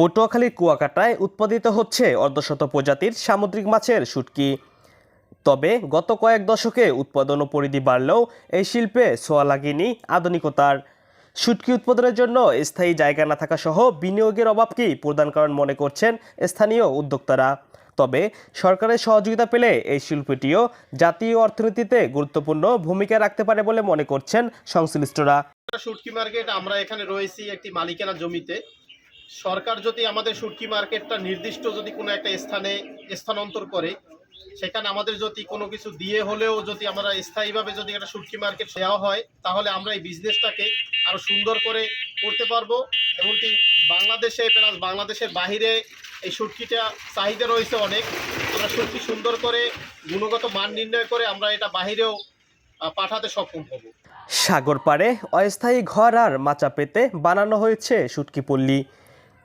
পটুয়াখালীর কুয়াকাটায় উৎপাদিত হচ্ছে অর্ধশত প্রজাতির সামুদ্রিক মাছের শুটকি। তবে গত কয়েক দশকে উৎপাদন পরিধি বাড়লেও এই শিল্পে ছোঁয়া লাগেনি আধুনিকতার। শুটকি উৎপাদনের জন্য স্থায়ী জায়গা না থাকা সহ বিনিয়োগের অভাবকেই প্রধান কারণ মনে করছেন স্থানীয় উদ্যোক্তারা। তবে সরকারের সহযোগিতা পেলে এই শিল্পটিও জাতীয় অর্থনীতিতে গুরুত্বপূর্ণ ভূমিকা রাখতে পারে বলে মনে করছেন সংশ্লিষ্টরা। শুটকি মার্কেট, আমরা এখানে রয়েছি একটি মালিকানা জমিতে। সরকার যদি আমাদের শুটকি মার্কেটটা নির্দিষ্ট যদি কোনো একটা স্থানে স্থানান্তর করে, সেখানে আমাদের যদি কোনো কিছু দিয়ে হলেও যদি আমরা স্থায়ীভাবে যদি একটা শুটকি মার্কেট দেওয়া হয়, তাহলে আমরা এই বিজনেসটাকে আরও সুন্দর করে করতে পারব। এমনকি বাংলাদেশে প্লাস বাংলাদেশের বাহিরে এই শুটকিটা চাহিদা রয়েছে অনেক। আমরা শুটকি সুন্দর করে, গুণগত মান নির্ণয় করে আমরা এটা বাহিরেও পাঠাতে সক্ষম হব। সাগর পাড়ে অস্থায়ী ঘর আর মাচা পেতে বানানো হয়েছে শুটকি পল্লী।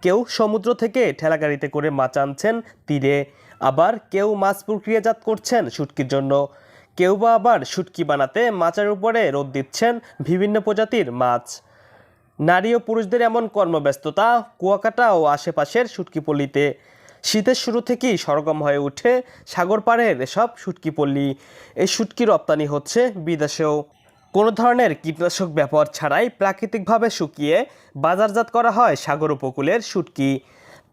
কেউ সমুদ্র থেকে ঠেলাগাড়িতে করে মাছ আনছেন, তীরে আবার কেউ মাছ প্রক্রিয়াজাত করছেন শুটকির জন্য। কেউ বা আবার শুটকি বানাতে মাছের উপরে রোদ দিচ্ছেন বিভিন্ন প্রজাতির মাছ। নারী ও পুরুষদের এমন কর্মব্যস্ততা কুয়াকাটা ও আশেপাশের শুটকি পল্লীতে শীতের শুরু থেকেই সরগম হয়ে ওঠে সাগর পাড়ের এসব শুটকি পল্লী এই শুটকি রপ্তানি হচ্ছে বিদেশেও। কোনো ধরনের কীটনাশক ব্যবহার ছাড়াই প্রাকৃতিকভাবে শুকিয়ে বাজারজাত করা হয় সাগর উপকূলের শুটকি।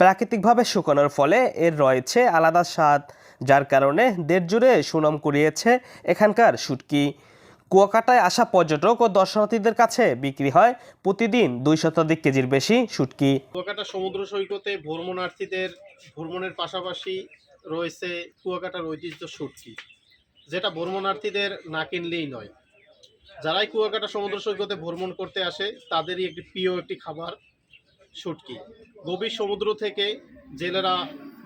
প্রাকৃতিকভাবে শুকানোর ফলে এর রয়েছে আলাদা স্বাদ, যার কারণে দেড় জুড়ে সুনাম কুড়িয়েছে এখানকার শুটকি। কুয়াকাটায় আসা পর্যটক ও দর্শনার্থীদের কাছে বিক্রি হয় প্রতিদিন দুই শতাধিক কেজির বেশি শুটকি। কুয়াকাটা সমুদ্র সৈকতে ভ্রমণার্থীদের ভ্রমণের পাশাপাশি রয়েছে কুয়াকাটার ঐতিহ্য শুটকি, যেটা ভ্রমণার্থীদের না কিনলেই নয়। যারাই কুয়াকাটা সমুদ্র সৈকতে ভ্রমণ করতে আসে, তাদেরই একটি প্রিয় একটি খাবার, শুটকি। গভীর সমুদ্র থেকে জেলেরা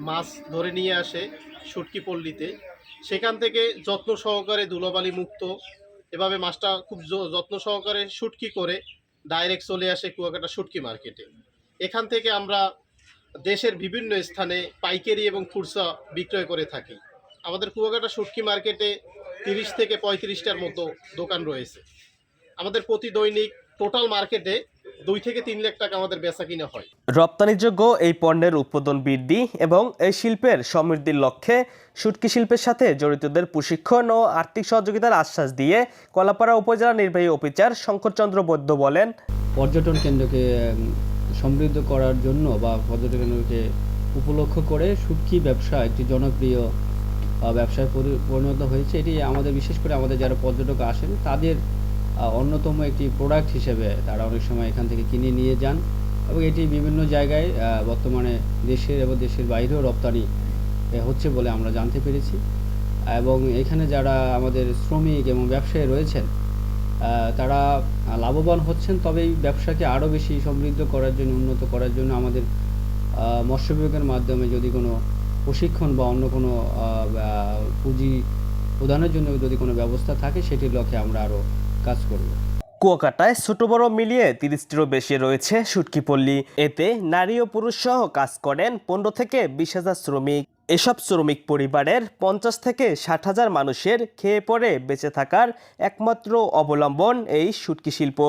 মাছ ধরে নিয়ে আসে শুটকি পল্লীতে। সেখান থেকে যত্ন সহকারে ধুলোবালি মুক্ত। এভাবে মাছটা খুব যত্ন সহকারে শুটকি করে ডাইরেক্ট চলে আসে কুয়াকাটা শুটকি মার্কেটে। এখান থেকে আমরা দেশের বিভিন্ন স্থানে পাইকারি এবং খুচরা বিক্রয় করে থাকি। আমাদের কুয়াকাটা শুটকি মার্কেটে তিরিশ থেকে পঁয়ত্রিশটার মতো দোকান রয়েছে। আমাদের প্রতি দৈনিক টোটাল মার্কেটে দুই থেকে তিন লাখ টাকা আমাদের বেচা কিনা হয়। রপ্তানিযোগ্য এই পণ্যের উৎপাদন বৃদ্ধি এবং এই শিল্পের সমৃদ্ধির লক্ষ্যে শুটকি শিল্পের সাথে জড়িতদের প্রশিক্ষণ ও আর্থিক সহযোগিতার আশ্বাস দিয়ে কলাপাড়া উপজেলা নির্বাহী অফিসার শঙ্করচন্দ্র বৈদ্য বলেন পর্যটন কেন্দ্রকে সমৃদ্ধ করার জন্য বা পর্যটন কেন্দ্রকে উপলক্ষ করে শুটকি ব্যবসা একটি জনপ্রিয় ব্যবসায় পরি- পরিণত হয়েছে। এটি আমাদের, বিশেষ করে আমাদের যারা পর্যটক আসেন, তাদের অন্যতম একটি প্রোডাক্ট হিসেবে তারা অনেক সময় এখান থেকে কিনে নিয়ে যান এবং এটি বিভিন্ন জায়গায় বর্তমানে দেশের এবং দেশের বাইরেও রপ্তানি হচ্ছে বলে আমরা জানতে পেরেছি। এবং এখানে যারা আমাদের শ্রমিক এবং ব্যবসায়ী রয়েছেন তারা লাভবান হচ্ছেন। তবে এই ব্যবসাকে আরও বেশি সমৃদ্ধ করার জন্য, উন্নত করার জন্য আমাদের মৎস্য বিভাগের মাধ্যমে যদি কোনো প্রশিক্ষণ বা অন্য কোনো পুঁজি প্রদানের জন্য যদি কোনো ব্যবস্থা থাকে, সেটির লক্ষ্যে আমরা আরও কাজ করব। কুয়াকাটায় ছোট বড় মিলিয়ে তিরিশটিরও বেশি রয়েছে শুটকি পল্লী। এতে নারী ও পুরুষ সহ কাজ করেন পনেরো থেকে বিশ হাজার শ্রমিক। এসব শ্রমিক পরিবারের পঞ্চাশ থেকে ষাট হাজার মানুষের খেয়ে পড়ে বেঁচে থাকার একমাত্র অবলম্বন এই শুটকি শিল্প।